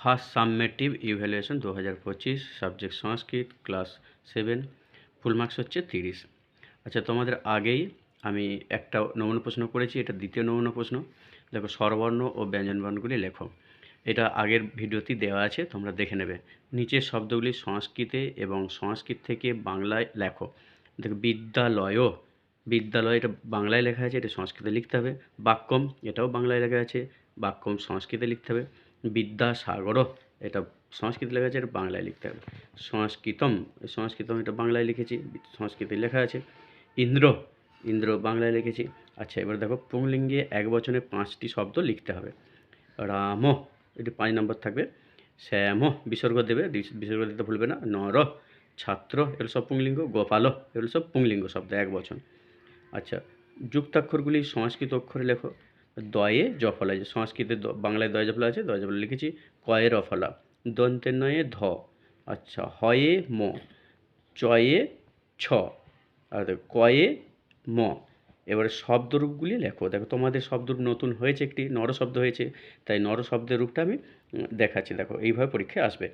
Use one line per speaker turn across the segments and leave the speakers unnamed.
First সাবমেটিভ evaluation দু হাজার পঁচিশ, subject Sanskrit, class seven, full marks হচ্ছে তিরিশ। আচ্ছা তোমাদের আগেই আমি একটা নমুনা প্রশ্ন করেছি, এটা দ্বিতীয় নমুনা প্রশ্ন। দেখো, স্বরবর্ণ ও ব্যঞ্জনবর্ণগুলি লেখো। এটা আগের ভিডিওতে দেওয়া আছে, তোমরা দেখে নেবে। নিচের শব্দগুলি সংস্কৃতে এবং সংস্কৃত থেকে বাংলায় লেখো। দেখো বিদ্যালয়ও বিদ্যালয়, এটা বাংলায় লেখা আছে, এটা সংস্কৃতে লিখতে হবে। বাক্যম, এটাও বাংলায় লেখা আছে। বাক্যম, সংস্কৃতে লিখতে হবে। বিদ্যাসাগরও এটা সংস্কৃতে লেখা আছে, এটা বাংলায় লিখতে হবে। সংস্কৃতম সংস্কৃতম এটা বাংলায় লিখেছি, সংস্কৃতে লেখা আছে। ইন্দ্র ইন্দ্র বাংলায় লিখেছি। আচ্ছা এবার দেখো, পুংলিঙ্গে এক বচনে পাঁচটি শব্দ লিখতে হবে। রাম, এটি পাঁচ নম্বর থাকবে। শ্যাম বিসর্গ দেবে বিসর্গ দিতে ভুলবে না। নর, ছাত্র, এগুলো সব পুংলিঙ্গ। গোপাল, এগুলো সব পুংলিঙ্গ শব্দ, এক বচন। আচ্ছা যুক্তাক্ষরগুলি সংস্কৃত অক্ষরে লেখো। দয়ে জফলা যে সংস্কৃতে বাংলায় দয় জফলা আছে, দয় জফলা লিখেছি কয়ে রফলা। দন্তের নয়ে ধ। আচ্ছা হয়ে ম। চয়ে ছ। আর কয়ে ম। এবারে শব্দরূপগুলি লেখো। দেখো, তোমাদের শব্দরূপ নতুন হয়েছে একটি, নর শব্দ হয়েছে, তাই নর শব্দের রূপটা আমি দেখাচ্ছি। দেখো, এইভাবে পরীক্ষায় আসবে।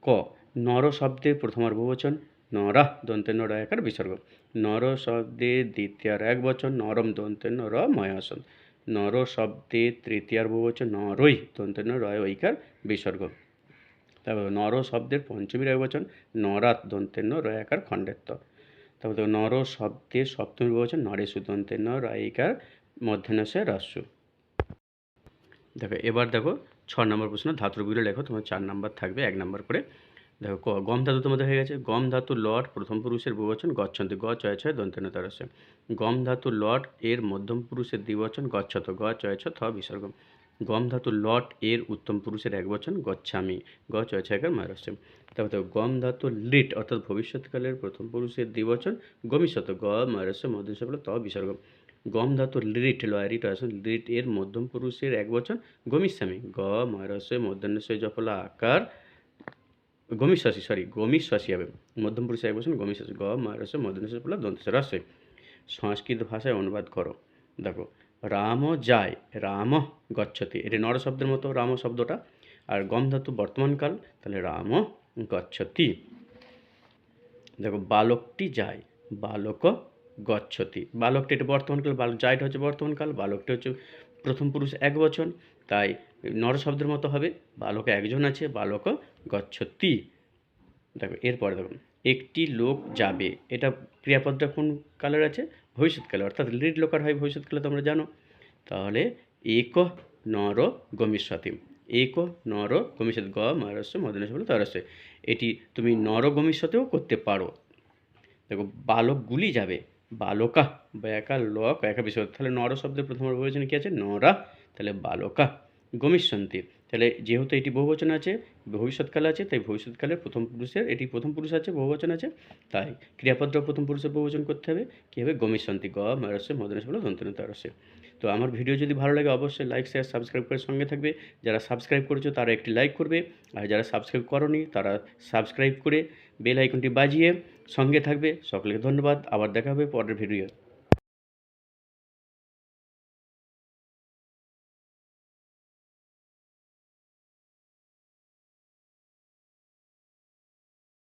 ক, নর শব্দের প্রথমার বহুবচন নরা দন্তের নর একার বিসর্গ। নর শব্দের দ্বিতীয়ার এক বচন, নরম দন্তের ন র ময়াসন নর শব্দে তৃতীয়ার বহুবচন নরই দন্তের ন রয় ঐকার বিসর্গ। তারপর নর শব্দের পঞ্চমীর এক বচন নরাত দন্তের ন রয় একার খণ্ডেত্ব। তারপর নর শব্দের সপ্তমীর বহুবচন নরেশু দন্তের ন রায়িকার মধ্যাহ্নসে রাস্যু দেখো, এবার দেখো, ছ নম্বর প্রশ্ন, ধাতুগুলো লেখো, তোমার চার নম্বর থাকবে, এক নম্বর করে দেখো গম ধাতু তোমাদের হয়ে গেছে। গম ধাতু লট, প্রথম পুরুষের বহুবচন, গচ্ছন্তি গ চয় ছয় দন্তেন তারসে গম ধাতু লট, এর মধ্যম পুরুষের দ্বিবচন গচ্ছত গ চয় ছ, থ, বিসর্গ। গম ধাতু লট, এর উত্তম পুরুষের এক বচন গচ্ছামি। গ চয় ছয়কার মারস্য তারপর দেখো, গম ধাতু লিট, অর্থাৎ ভবিষ্যৎকালের প্রথম পুরুষের দ্বিবচন গমিষত গ মারস্য মধ্যম ত, বিসর্গ। গম ধাতু লিট লয়ারিট আছে লিট, এর মধ্যম পুরুষের এক বচন গমিস্বামী গ ময়রস্য মধ্যাহ্নস্য জফলা আকার গমিশ্বাসী সরি গমিশ্বাসী হবে। মধ্যম পুরুষে এক বচন গমিশ্বাসী গ ময়রস্য মধ্যাহ্নস্য ফলা দন্ত রস্যই সংস্কৃত ভাষায় অনুবাদ করো। দেখো, রাম যায়, রাম গচ্ছতি। এটি নর শব্দের মতো রাম শব্দটা। আর গম ধাতু বর্তমানকাল, তাহলে রাম গচ্ছতি। দেখো, বালকটি যায়, বালক গচ্ছতি। বালকটি এটা বর্তমানকাল বালক যাইটা হচ্ছে বর্তমানকাল, বালকটি হচ্ছে প্রথম পুরুষ এক বচন তাই নর শব্দের মতো হবে। বালক একজন আছে, বালক গচ্ছতি। দেখো, এরপরে দেখো, একটি লোক যাবে। এটা ক্রিয়াপদটা কোন কালের আছে? ভবিষ্যৎকালে অর্থাৎ লিড লোকার হয় ভবিষ্যৎকালে তোমরা জানো। তাহলে এক নর গমিষ্যতি। এক নর গমিষ্যত, গ মহারাষ্ট্র মদনেশ বলে তরস্য। এটি তুমি নর গমিষ্যতেও করতে পারো। দেখো, বালকগুলি যাবে। বালকা। বা একা লক। একা বিষয়। তাহলে নর শব্দের প্রথম বহুবচনে কী আছে? নরা। তাহলে বালকা। গমিষ্যন্তি। তাহলে যেহেতু এটি বহুবচন আছে, ভবিষ্যৎকালে আছে, তাই ভবিষ্যৎকালের প্রথম পুরুষের, এটি প্রথম পুরুষ আছে, বহুবচন আছে, তাই ক্রিয়াপদ্র প্রথম পুরুষের বহুবচন করতে হবে। কী হবে? গমিষ্যন্তি। গ, মারস্য মদনেশ বলে দন্তনে তারস্য তো আমার ভিডিও যদি ভালো লাগে অবশ্যই লাইক শেয়ার সাবস্ক্রাইব করে সঙ্গে থাকবে। যারা সাবস্ক্রাইব করেছ তারা একটি লাইক করবে। আর যারা সাবস্ক্রাইব করনি তারা সাবস্ক্রাইব করে বেল আইকনটি বাজিয়ে সঙ্গে থাকবে। সকলকে ধন্যবাদ। আবার দেখা হবে পরের ভিডিও